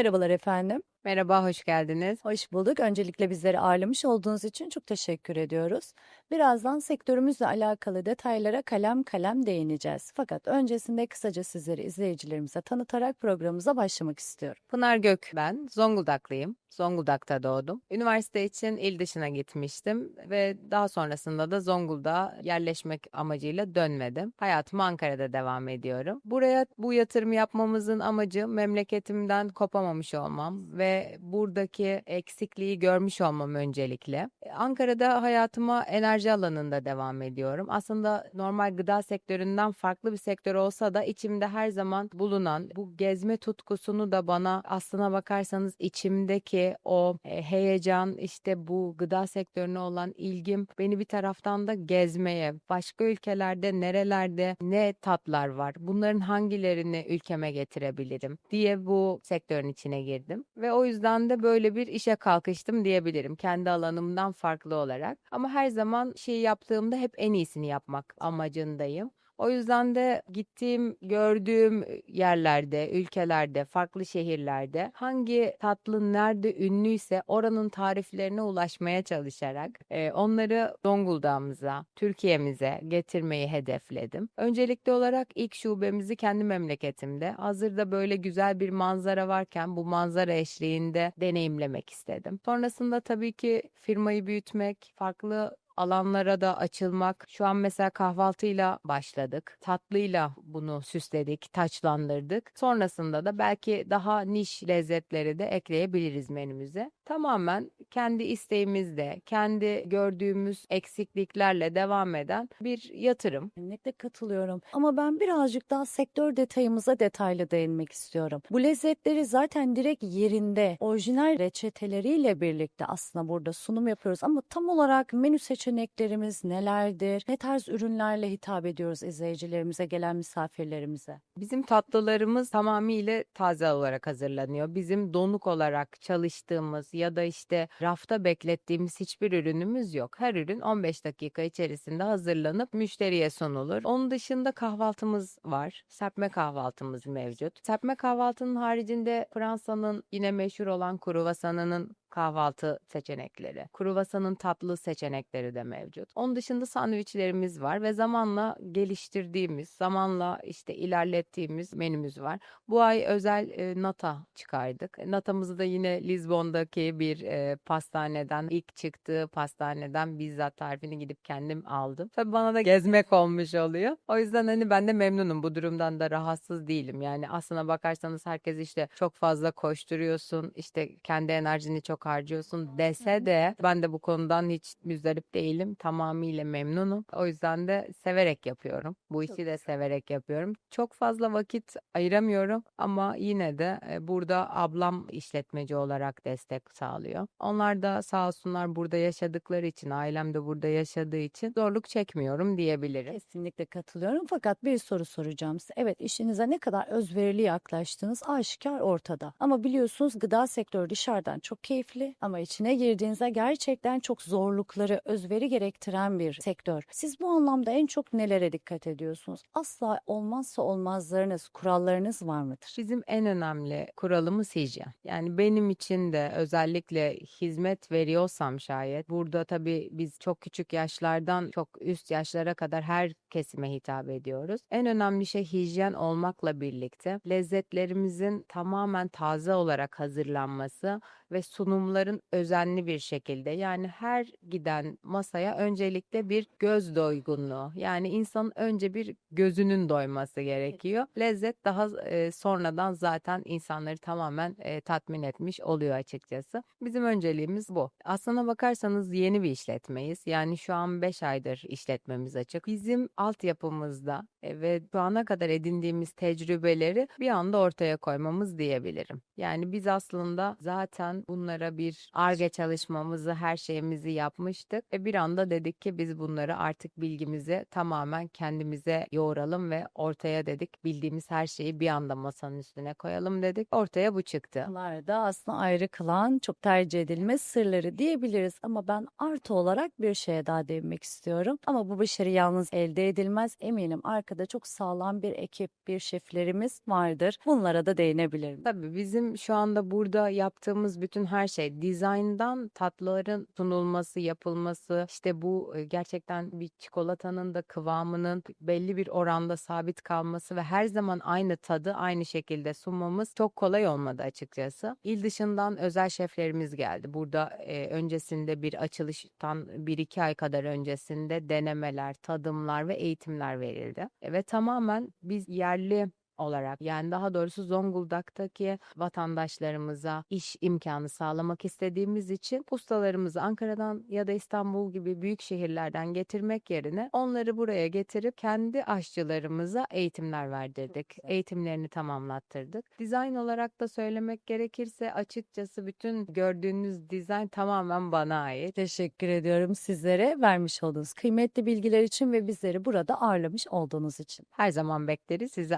Merhabalar efendim. Merhaba, hoş geldiniz. Hoş bulduk. Öncelikle bizleri ağırlamış olduğunuz için çok teşekkür ediyoruz. Birazdan sektörümüzle alakalı detaylara kalem kalem değineceğiz. Fakat öncesinde kısaca sizleri izleyicilerimize tanıtarak programımıza başlamak istiyorum. Pınar Gök ben, Zonguldaklıyım. Zonguldak'ta doğdum. Üniversite için il dışına gitmiştim ve daha sonrasında da Zonguldak'a yerleşmek amacıyla dönmedim. Hayatıma Ankara'da devam ediyorum. Buraya bu yatırım yapmamızın amacı memleketimden kopamamış olmam ve buradaki eksikliği görmüş olmam öncelikle. Ankara'da hayatıma enerji alanında devam ediyorum. Aslında normal gıda sektöründen farklı bir sektör olsa da içimde her zaman bulunan bu gezme tutkusunu da bana aslına bakarsanız içimdeki o e, heyecan işte bu gıda sektörüne olan ilgim beni bir taraftan da gezmeye, başka ülkelerde nerelerde ne tatlar var, bunların hangilerini ülkeme getirebilirim diye bu sektörün içine girdim ve o yüzden de böyle bir işe kalkıştım diyebilirim kendi alanımdan farklı olarak. Ama her zaman şey yaptığımda hep en iyisini yapmak amacındayım. O yüzden de gittiğim, gördüğüm yerlerde, ülkelerde, farklı şehirlerde hangi tatlı nerede ünlüyse oranın tariflerine ulaşmaya çalışarak e, onları Zonguldak'ımıza, Türkiye'mize getirmeyi hedefledim. Öncelikli olarak ilk şubemizi kendi memleketimde hazırda böyle güzel bir manzara varken bu manzara eşliğinde deneyimlemek istedim. Sonrasında tabii ki firmayı büyütmek, farklı alanlara da açılmak. Şu an mesela kahvaltıyla başladık. Tatlıyla bunu süsledik, taçlandırdık. Sonrasında da belki daha niş lezzetleri de ekleyebiliriz menümüze. Tamamen kendi isteğimizde, kendi gördüğümüz eksikliklerle devam eden bir yatırım. Kesinlikle katılıyorum. Ama ben birazcık daha sektör detayımıza detaylı değinmek istiyorum. Bu lezzetleri zaten direkt yerinde, orijinal reçeteleriyle birlikte aslında burada sunum yapıyoruz. Ama tam olarak menü seçeneklerimiz nelerdir? Ne tarz ürünlerle hitap ediyoruz izleyicilerimize, gelen misafirlerimize? Bizim tatlılarımız tamamıyla taze olarak hazırlanıyor. Bizim donuk olarak çalıştığımız ya da işte rafta beklettiğimiz hiçbir ürünümüz yok. Her ürün 15 dakika içerisinde hazırlanıp müşteriye sunulur. Onun dışında kahvaltımız var. Serpme kahvaltımız mevcut. Serpme kahvaltının haricinde Fransa'nın yine meşhur olan kruvasanının kahvaltı seçenekleri. Kruvasanın tatlı seçenekleri de mevcut. Onun dışında sandviçlerimiz var ve zamanla geliştirdiğimiz, zamanla işte ilerlettiğimiz menümüz var. Bu ay özel e, nata çıkardık. Natamızı da yine Lizbon'daki bir e, pastaneden, ilk çıktığı pastaneden bizzat tarifini gidip kendim aldım. Tabii bana da gezmek olmuş oluyor. O yüzden hani ben de memnunum. Bu durumdan da rahatsız değilim. Yani aslına bakarsanız herkes işte çok fazla koşturuyorsun. işte kendi enerjini çok harcıyorsun dese de ben de bu konudan hiç müzdarip değilim. Tamamıyla memnunum. O yüzden de severek yapıyorum. Bu işi de severek yapıyorum. Çok fazla vakit ayıramıyorum ama yine de e, burada ablam işletmeci olarak destek sağlıyor. Onlar da sağ olsunlar burada yaşadıkları için, ailem de burada yaşadığı için zorluk çekmiyorum diyebilirim. Kesinlikle katılıyorum fakat bir soru soracağım size. Evet işinize ne kadar özverili yaklaştığınız aşikar ortada. Ama biliyorsunuz gıda sektörü dışarıdan çok keyifli ama içine girdiğinizde gerçekten çok zorlukları, özveri gerektiren bir sektör. Siz bu anlamda en çok nelere dikkat ediyorsunuz? Asla olmazsa olmazlarınız, kurallarınız var mıdır? Bizim en önemli kuralımız hijyen. Yani benim için de özellikle hizmet veriyorsam şayet burada tabii biz çok küçük yaşlardan çok üst yaşlara kadar her kesime hitap ediyoruz. En önemli şey hijyen olmakla birlikte lezzetlerimizin tamamen taze olarak hazırlanması ve sunumların özenli bir şekilde yani her giden masaya öncelikle bir göz doygunluğu yani insanın önce bir gözünün doyması gerekiyor. Lezzet daha e, sonradan zaten insanları tamamen e, tatmin etmiş oluyor açıkçası. Bizim önceliğimiz bu. Aslına bakarsanız yeni bir işletmeyiz. Yani şu an 5 aydır işletmemiz açık. Bizim altyapımızda ve şu ana kadar edindiğimiz tecrübeleri bir anda ortaya koymamız diyebilirim. Yani biz aslında zaten bunlara bir ARGE çalışmamızı, her şeyimizi yapmıştık ve bir anda dedik ki biz bunları artık bilgimizi tamamen kendimize yoğuralım ve ortaya dedik bildiğimiz her şeyi bir anda masanın üstüne koyalım dedik. Ortaya bu çıktı. Bunlar da aslında ayrı kılan, çok tercih edilmez sırları diyebiliriz ama ben artı olarak bir şeye daha değinmek istiyorum. Ama bu başarı yalnız elde edilmez. Eminim arkada çok sağlam bir ekip, bir şeflerimiz vardır. Bunlara da değinebilirim. Tabii bizim şu anda burada yaptığımız bütün her şey dizayndan tatlıların sunulması, yapılması, işte bu e, gerçekten bir çikolatanın da kıvamının belli bir oranda sabit kalması ve her zaman aynı tadı aynı şekilde sunmamız çok kolay olmadı açıkçası. İl dışından özel şeflerimiz geldi. Burada e, öncesinde bir açılıştan bir iki ay kadar öncesinde denemeler, tadımlar ve eğitimler verildi. Ve tamamen biz yerli olarak yani daha doğrusu Zonguldak'taki vatandaşlarımıza iş imkanı sağlamak istediğimiz için ustalarımızı Ankara'dan ya da İstanbul gibi büyük şehirlerden getirmek yerine onları buraya getirip kendi aşçılarımıza eğitimler verdirdik. Eğitimlerini tamamlattırdık. Dizayn olarak da söylemek gerekirse açıkçası bütün gördüğünüz dizayn tamamen bana ait. Teşekkür ediyorum sizlere vermiş olduğunuz kıymetli bilgiler için ve bizleri burada ağırlamış olduğunuz için. Her zaman bekleriz. Sizi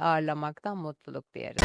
olmaktan mutluluk duyarız.